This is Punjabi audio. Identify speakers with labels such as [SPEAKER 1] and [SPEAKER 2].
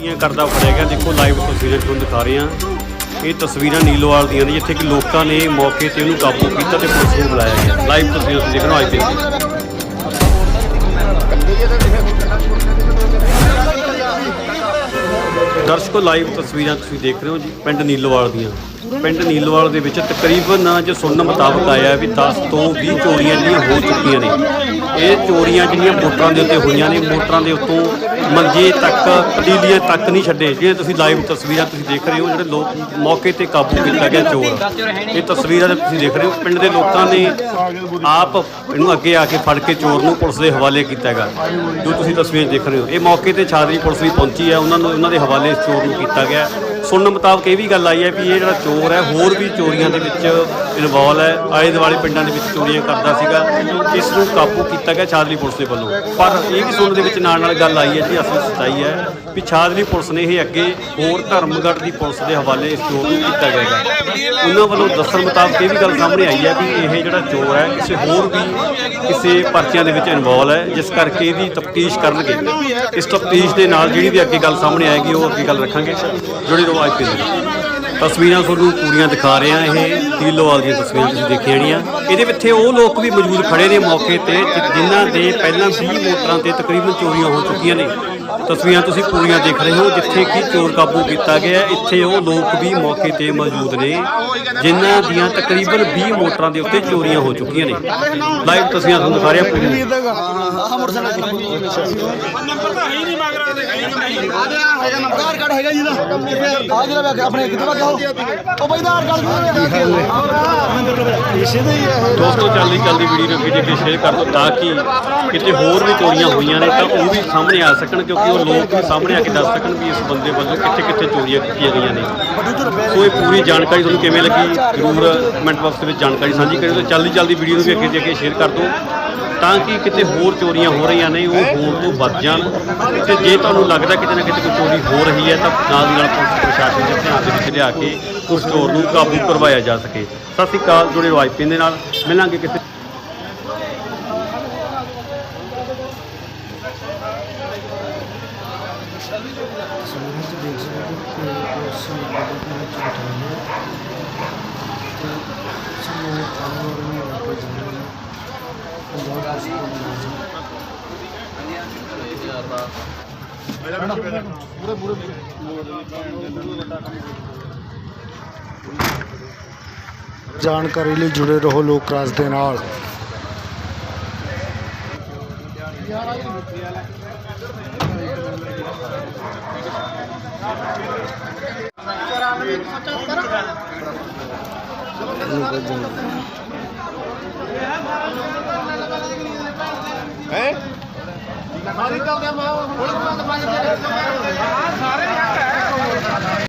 [SPEAKER 1] ਇਹ ਕਰਦਾ ਫੜਿਆ ਗਿਆ। ਦੇਖੋ ਲਾਈਵ ਤਸਵੀਰਾਂ ਤੁਹਾਨੂੰ ਦਿਖਾ ਰਹੇ ਹਾਂ। ਇਹ ਤਸਵੀਰਾਂ ਨੀਲੋਵਾਲ ਦੀਆਂ ਨੇ, ਜਿੱਥੇ ਕਿ ਲੋਕਾਂ ਨੇ ਮੌਕੇ ਤੇ ਉਹਨੂੰ ਕਾਬੂ ਕੀਤਾ ਤੇ ਪੁਲਿਸ ਨੂੰ ਬੁਲਾਇਆ ਗਿਆ। ਲਾਈਵ ਤਸਵੀਰਾਂ ਤੁਸੀਂ ਦੇਖਣਾ ਆਏ ਪਏ ਦਰਸ਼ਕੋ ਲਾਈਵ ਤਸਵੀਰਾਂ ਤੁਸੀਂ ਦੇਖ ਰਹੇ ਹੋ ਜੀ, ਪਿੰਡ ਨੀਲੋਵਾਲ ਦੀਆਂ। ਪਿੰਡ ਨੀਲੋਵਾਲ ਦੇ ਵਿੱਚ ਤਕਰੀਬਨ ਜੋ ਸੁਣਨ ਮੁਤਾਬਕ ਆਇਆ ਵੀ 10 ਤੋਂ 20 ਚੋਰੀਆਂ ਜਿਹੜੀਆਂ ਹੋ ਚੁੱਕੀਆਂ ਨੇ। ਇਹ ਚੋਰੀਆਂ ਜਿਹੜੀਆਂ ਮੋਟਰਾਂ ਦੇ ਉੱਤੇ ਹੋਈਆਂ ਨੇ, ਮੋਟਰਾਂ ਦੇ ਉੱਤੋਂ ਮੰਜੇ ਤੱਕ, ਪਤੀਲੀਆਂ ਤੱਕ ਨਹੀਂ ਛੱਡੇ। ਜਿਹੜੇ ਤੁਸੀਂ ਲਾਈਵ ਤਸਵੀਰਾਂ ਤੁਸੀਂ ਦੇਖ ਰਹੇ ਹੋ, ਜਿਹੜੇ ਲੋਕ ਮੌਕੇ ਤੇ ਕਾਬੂ ਕੀਤਾ ਗਿਆ ਚੋਰ। ਇਹ ਤਸਵੀਰਾਂ ਦੇ ਤੁਸੀਂ ਦੇਖ ਰਹੇ ਹੋ। ਪਿੰਡ ਦੇ ਲੋਕਾਂ ਨੇ ਆਪ ਇਹਨੂੰ ਅੱਗੇ ਆ ਕੇ ਫੜ ਕੇ ਚੋਰ ਨੂੰ ਪੁਲਿਸ ਦੇ ਹਵਾਲੇ ਕੀਤਾ ਹੈਗਾ। ਜੋ ਤੁਸੀਂ ਤਸਵੀਰ ਦੇਖ ਰਹੇ ਹੋ, ਇਹ ਮੌਕੇ ਤੇ ਛਾਦਰੀ ਪੁਲਿਸ ਵੀ ਪਹੁੰਚੀ ਹੈ। ਉਹਨਾਂ ਨੂੰ, ਉਹਨਾਂ ਦੇ ਹਵਾਲੇ ਚੋਰ ਨੂੰ ਕੀਤਾ ਗਿਆ। ਸੁਣਨ ਮੁਤਾਬਕ ਇਹ ਵੀ ਗੱਲ ਆਈ ਹੈ ਵੀ ਇਹ ਜਿਹੜਾ ਚੋਰ ਹੈ, ਹੋਰ ਵੀ ਚੋਰੀਆਂ ਦੇ ਵਿੱਚ ਇਨਵੋਲ ਹੈ। ਆਲੇ ਦੁਆਲੇ ਪਿੰਡਾਂ ਦੇ ਵਿੱਚ ਚੋਰੀਆਂ ਕਰਦਾ ਸੀਗਾ। ਇਸ ਨੂੰ ਕਾਬੂ ਕੀਤਾ ਗਿਆ ਛਾਦਰੀ ਪੁਲਿਸ ਦੇ ਵੱਲੋਂ। ਪਰ ਇਹ ਵੀ ਸੁਣਨ ਦੇ ਵਿੱਚ ਨਾਲ ਨਾਲ ਗੱਲ ਆਈ ਹੈ ਜੀ, ਅਸਲ ਸੱਚਾਈ ਹੈ ਵੀ ਛਾਦਰੀ ਪੁਲਿਸ ਨੇ ਇਹ ਅੱਗੇ ਹੋਰ ਧਰਮਗੜ੍ਹ ਦੀ ਪੁਲਿਸ ਦੇ ਹਵਾਲੇ ਇਸ ਚੋਰ ਨੂੰ ਕੀਤਾ ਗਿਆ ਉਹਨਾਂ ਵੱਲੋਂ ਦੱਸਣ ਮੁਤਾਬਕ ਇਹ ਵੀ ਗੱਲ ਸਾਹਮਣੇ ਆਈ ਹੈ ਵੀ ਇਹ ਜਿਹੜਾ ਚੋਰ ਹੈ, ਕਿਸੇ ਹੋਰ ਵੀ ਕਿਸੇ ਪਰਚਿਆਂ ਦੇ ਵਿੱਚ ਇਨਵੋਲ ਹੈ, ਜਿਸ ਕਰਕੇ ਇਹਦੀ ਤਫਤੀਸ਼ ਕਰਨਗੇ। ਇਸ ਤਫਤੀਸ਼ ਦੇ ਨਾਲ ਜਿਹੜੀ ਵੀ ਅੱਗੇ ਗੱਲ ਸਾਹਮਣੇ ਆਏਗੀ, ਉਹ ਅੱਗੇ ਗੱਲ ਰੱਖਾਂਗੇ। ਜੁੜੇ ਰਹੋ ਅੱਜ ਤਸਵੀਰਾਂ ਤੁਹਾਨੂੰ ਪੂਰੀਆਂ ਦਿਖਾ ਰਹੇ ਹਾਂ। ਇਹ ਢੀਲੋਵਾਲ ਦੀਆਂ ਤਸਵੀਰਾਂ ਤੁਸੀਂ ਦੇਖੀਆਂ ਜਿਹੜੀਆਂ ਇਹਦੇ ਵਿੱਚ ਉਹ ਲੋਕ ਵੀ ਮੌਜੂਦ ਖੜੇ ਨੇ ਮੌਕੇ ਤੇ, ਜਿ- ਜਿਨ੍ਹਾਂ ਦੇ ਪਹਿਲਾਂ 20 ਮੋਟਰਾਂ ਤੇ ਤਕਰੀਬਨ ਚੋਰੀਆਂ ਹੋ ਚੁੱਕੀਆਂ ਨੇ। ਤਸਵੀਰਾਂ ਤੁਸੀਂ ਪੂਰੀਆਂ ਦੇਖ ਰਹੇ ਹੋ ਜਿੱਥੇ ਕਿ ਚੋਰ ਕਾਬੂ ਕੀਤਾ ਗਿਆ। ਇੱਥੇ ਉਹ ਲੋਕ ਵੀ ਮੌਕੇ ਤੇ ਮੌਜੂਦ ਨੇ ਜਿਨ੍ਹਾਂ ਦੀਆਂ ਤਕਰੀਬਨ 20 ਮੋਟਰਾਂ ਦੇ ਉੱਤੇ ਚੋਰੀਆਂ ਹੋ ਚੁੱਕੀਆਂ ਨੇ। ਲਾਈਵ ਤਸਵੀਰਾਂ ਤੁਹਾਨੂੰ ਦਿਖਾ ਰਿਹਾ
[SPEAKER 2] ਵੇਖ ਆਪਣੇ ਕਿੱਥੇ ਵਗ ਉਹ ਉਹ ਬਈ ਦਾ ਆਧਾਰ ਕਾਰਡ।
[SPEAKER 1] ਦੋਸਤੋ, ਚੱਲਦੀ ਚੱਲਦੀ ਵੀਡੀਓ ਨੂੰ ਜੇ ਕੇ ਸ਼ੇਅਰ ਕਰ ਦਿਓ ਤਾਂ ਕਿ ਕਿਤੇ ਹੋਰ ਵੀ ਚੋਰੀਆਂ ਹੋਈਆਂ ਨੇ, ਤਾਂ ਉਹ ਵੀ ਸਾਹਮਣੇ ਆ ਸਕਣ, ਕਿਉਂਕਿ ਉਹ ਲੋਕ ਵੀ ਸਾਹਮਣੇ ਆ ਕੇ ਦੱਸ ਸਕਣ ਵੀ ਇਸ ਬੰਦੇ ਵੱਲੋਂ ਕਿੱਥੇ ਕਿੱਥੇ ਚੋਰੀਆਂ ਕੀਤੀਆਂ ਗਈਆਂ ਨੇ। ਸੋ ਇਹ ਪੂਰੀ ਜਾਣਕਾਰੀ ਤੁਹਾਨੂੰ ਕਿਵੇਂ ਲੱਗੀ? ਜ਼ਰੂਰ ਕਮੈਂਟ ਬਾਕਸ ਦੇ ਵਿੱਚ ਜਾਣਕਾਰੀ ਸਾਂਝੀ ਕਰਿਓ ਤੇ ਚੱਲਦੀ ਜਲਦੀ ਵੀਡੀਓ ਨੂੰ ਵੀ ਅੱਗੇ ਦੇ ਅੱਗੇ ਸ਼ੇਅਰ ਕਰ ਦਿਓ। ਤਾਂ ਕਿ ਕਿਤੇ ਹੋਰ ਚੋਰੀਆਂ ਹੋ ਰਹੀਆਂ ਨੇ, ਉਹ ਹੋਰ ਤੋਂ ਬਚ ਜਾਣ। ਤੇ ਜੇ ਤੁਹਾਨੂੰ ਲੱਗਦਾ ਕਿਤੇ ਨਾ ਕਿਤੇ ਕੋਈ ਚੋਰੀ ਹੋ ਰਹੀ ਹੈ, ਤਾਂ ਨਾਲ ਦੀ ਨਾਲ ਪੁਲਿਸ ਪ੍ਰਸ਼ਾਸਨ ਦੇ ਧਿਆਨ ਦੇ ਵਿੱਚ ਲਿਆ ਕੇ ਉਸ ਚੋਰ ਨੂੰ ਕਾਬੂ ਕਰਵਾਇਆ ਜਾ ਸਕੇ। ਸਤਿ ਸ਼੍ਰੀ ਅਕਾਲ, ਜੁੜੇ ਰਹੋ ਆਈਪੀਐਨ ਦੇ ਨਾਲ। ਮਿਲਾਂਗੇ ਕਿਸੇ
[SPEAKER 3] ਤਸਵੀਰਾਂ ਦੇਖ ਸਕਦੇ ਹੋ ਕਿ ਉਸ ਨੰਬਰ ਦੇ ਵਿੱਚ ਬਿਠਾਉਂਦੇ ਤੇ ਸਾਨੂੰ ਆਨਵਰ ਨੂੰ ਲੈ ਕੇ ਜਾਂਦੇ ਨੇ ਪੰਜਾਬ ਪੁਲਿਸ ਜਾਣਕਾਰੀ ਲਈ ਜੁੜੇ ਰਹੋ ਲੋਕ ਰਾਜ ਦੇ ਨਾਲ।
[SPEAKER 2] ਹੈ ਸਾਰੀ ਚੱਲਦੇ ਆ ਮੈਂ ਹੁਣ